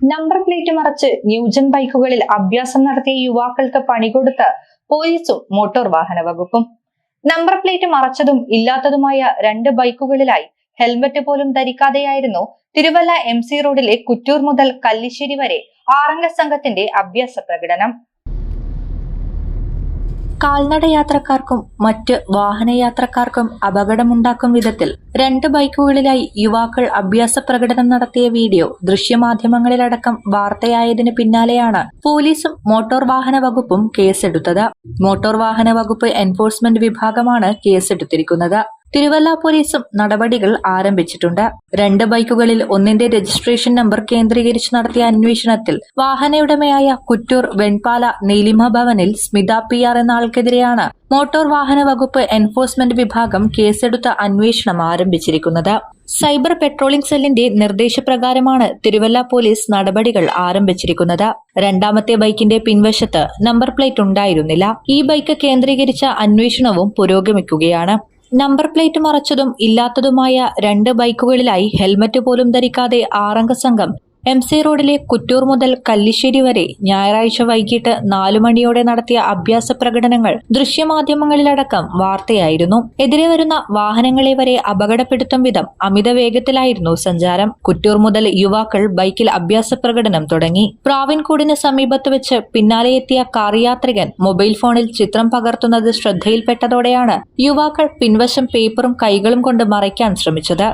Number plate മറച്ച് new gen ബൈക്കുകളിൽ അഭ്യാസം നടത്തിയ യുവാക്കൾക്ക് പണി കൊടുത്ത് പോലീസും മോട്ടോർ വാഹന വകുപ്പും. നമ്പർ പ്ലേറ്റ് മറച്ചതും ഇല്ലാത്തതുമായ രണ്ട് ബൈക്കുകളിലായി ഹെൽമറ്റ് പോലും ധരിക്കാതെയായിരുന്നു തിരുവല്ല എം സി റോഡിലെ കുറ്റൂർ മുതൽ കല്ലിശ്ശേരി വരെ ആറംഗ സംഘത്തിന്റെ അഭ്യാസ പ്രകടനം. കാൽനട യാത്രക്കാർക്കും മറ്റ് വാഹനയാത്രക്കാർക്കും അപകടമുണ്ടാക്കും വിധത്തിൽ രണ്ട് ബൈക്കുകളിലായി യുവാക്കൾ അഭ്യാസ പ്രകടനം നടത്തിയ വീഡിയോ ദൃശ്യമാധ്യമങ്ങളിലടക്കം വാർത്തയായതിനു പിന്നാലെയാണ് പോലീസും മോട്ടോർ വാഹന വകുപ്പും കേസെടുത്തത്. മോട്ടോർ വാഹന വകുപ്പ് എൻഫോഴ്സ്മെന്റ് വിഭാഗമാണ് കേസെടുത്തിരിക്കുന്നത്. തിരുവല്ല പോലീസും നടപടികൾ ആരംഭിച്ചിട്ടുണ്ട്. രണ്ട് ബൈക്കുകളിൽ ഒന്നിന്റെ രജിസ്ട്രേഷൻ നമ്പർ കേന്ദ്രീകരിച്ച് നടത്തിയ അന്വേഷണത്തിൽ വാഹനയുടമയായ കുറ്റൂർ വെൺപാല നീലിമ ഭവനിൽ സ്മിത പി ആർ എന്ന ആൾക്കെതിരെയാണ് മോട്ടോർ വാഹന വകുപ്പ് എൻഫോഴ്സ്മെന്റ് വിഭാഗം കേസെടുത്ത അന്വേഷണം ആരംഭിച്ചിരിക്കുന്നത്. സൈബർ പെട്രോളിംഗ് സെല്ലിന്റെ നിർദ്ദേശപ്രകാരമാണ് തിരുവല്ല പോലീസ് നടപടികൾ ആരംഭിച്ചിരിക്കുന്നത്. രണ്ടാമത്തെ ബൈക്കിന്റെ പിൻവശത്ത് നമ്പർ പ്ലേറ്റ് ഉണ്ടായിരുന്നില്ല. ഈ ബൈക്ക് കേന്ദ്രീകരിച്ച അന്വേഷണവും പുരോഗമിക്കുകയാണ്. നമ്പർ പ്ലേറ്റ് മറച്ചതും ഇല്ലാത്തതുമായ രണ്ട് ബൈക്കുകളിലായി ഹെൽമറ്റ് പോലും ധരിക്കാതെ ആറംഗ സംഘം എം സി റോഡിലെ കുറ്റൂർ മുതൽ കല്ലിശ്ശേരി വരെ ഞായറാഴ്ച വൈകിട്ട് നാലു മണിയോടെ നടത്തിയ അഭ്യാസ പ്രകടനങ്ങൾ ദൃശ്യമാധ്യമങ്ങളിലടക്കം വാർത്തയായിരുന്നു. എതിരെ വരുന്ന വാഹനങ്ങളെ വരെ അപകടപ്പെടുത്തും വിധം അമിത വേഗത്തിലായിരുന്നു സഞ്ചാരം. കുറ്റൂർ മുതൽ യുവാക്കൾ ബൈക്കിൽ അഭ്യാസ പ്രകടനം തുടങ്ങി. പ്രാവിൻകൂടിന് സമീപത്ത് വെച്ച് പിന്നാലെ എത്തിയ കാർ യാത്രികൻ മൊബൈൽ ഫോണിൽ ചിത്രം പകർത്തുന്നത് ശ്രദ്ധയിൽപ്പെട്ടതോടെയാണ് യുവാക്കൾ പിൻവശം പേപ്പറും കൈകളും കൊണ്ട് മറയ്ക്കാൻ ശ്രമിച്ചത്.